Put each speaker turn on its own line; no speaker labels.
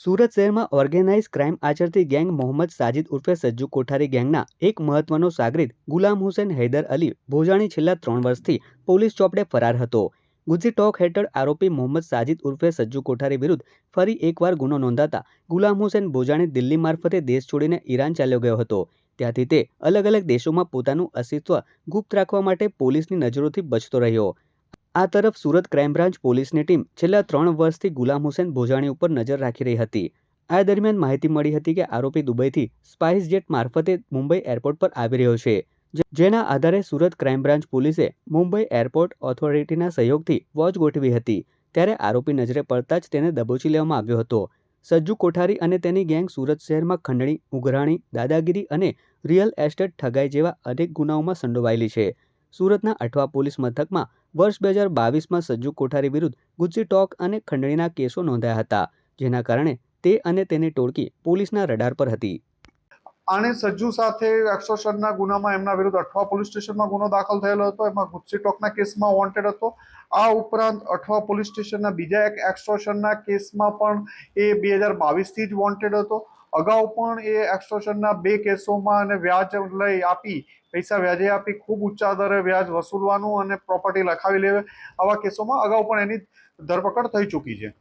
સુરત શહેરમાં organise crime આચરતી gang Mohammad Sajid ઉર્ફે સજ્જુ કોઠારી ગેંગના એક મહત્વનો સાગરીત ગુલામ હુસેન હૈદર અલી ભોજાણી છેલ્લા ત્રણ વર્ષથી પોલીસ ચોપડે ફરાર હતો. ગુજરી ટોક હેઠળ આરોપી મોહમ્મદ સાજિદ ઉર્ફે સજ્જુ કોઠારી વિરુદ્ધ ફરી એકવાર ગુનો નોંધાતા ગુલામ હુસેન ભોજાણી દિલ્હી મારફતે દેશ છોડીને ઈરાન ચાલ્યો ગયો હતો. ત્યાંથી તે અલગ અલગ દેશોમાં પોતાનું અસ્તિત્વ ગુપ્ત રાખવા માટે પોલીસની નજરોથી બચતો રહ્યો. આ તરફ સુરત ક્રાઇમ બ્રાન્ચ પોલીસની ટીમ છેલ્લા ત્રણ વર્ષથી ગુલામ હુસેન ભોજાણી ઉપર નજર રાખી રહી હતી. આ દરમિયાન માહિતી મળી હતી કે આરોપી દુબઈથી સ્પાઇસ જેટ મારફતે મુંબઈ એરપોર્ટ પર આવી રહ્યો છે. જેના આધારે સુરત ક્રાઇમ બ્રાન્ચ પોલીસે મુંબઈ એરપોર્ટ ઓથોરિટીના સહયોગથી વોચ ગોઠવી હતી, ત્યારે આરોપી નજરે પડતા જ તેને દબોચી લેવામાં આવ્યો હતો. સજ્જુ કોઠારી અને તેની ગેંગ સુરત શહેરમાં ખંડણી, ઉઘરાણી, દાદાગીરી અને રિયલ એસ્ટેટ ઠગાઈ જેવા અનેક ગુનાઓમાં સંડોવાયેલી છે. સુરતના અઠવા પોલીસ મથકમાં વર્ષ બે હજાર બાવીસમાં સજ્જુ કોઠારી વિરુદ્ધ ગુજરી ટોક અને ખંડણીના કેસો નોંધાયા હતા, જેના કારણે તે અને તેની ટોળકી પોલીસના રડાર પર હતી.
આણે સજ્જુ સાથે એક્સોશનના ગુનામાં એમના વિરુદ્ધ અઠવા પોલીસ સ્ટેશનમાં ગુનો દાખલ થયેલો હતો, એમાં ગુસ્સી ટોકના કેસમાં વોન્ટેડ હતો. આ ઉપરાંત અઠવા પોલીસ સ્ટેશનના બીજા એક એક્સટોર્શનના કેસમાં પણ એ બે હજાર બાવીસથી જ વોન્ટેડ હતો. અગાઉ પણ એ એક્સ્ટ્રોશનના બે કેસોમાં અને વ્યાજ લઈ આપી, પૈસા વ્યાજે આપી, ખૂબ ઊંચા દરે વ્યાજ વસૂલવાનું અને પ્રોપર્ટી લખાવી લેવે. આવા કેસોમાં અગાઉ પણ એની ધરપકડ થઈ ચૂકી છે.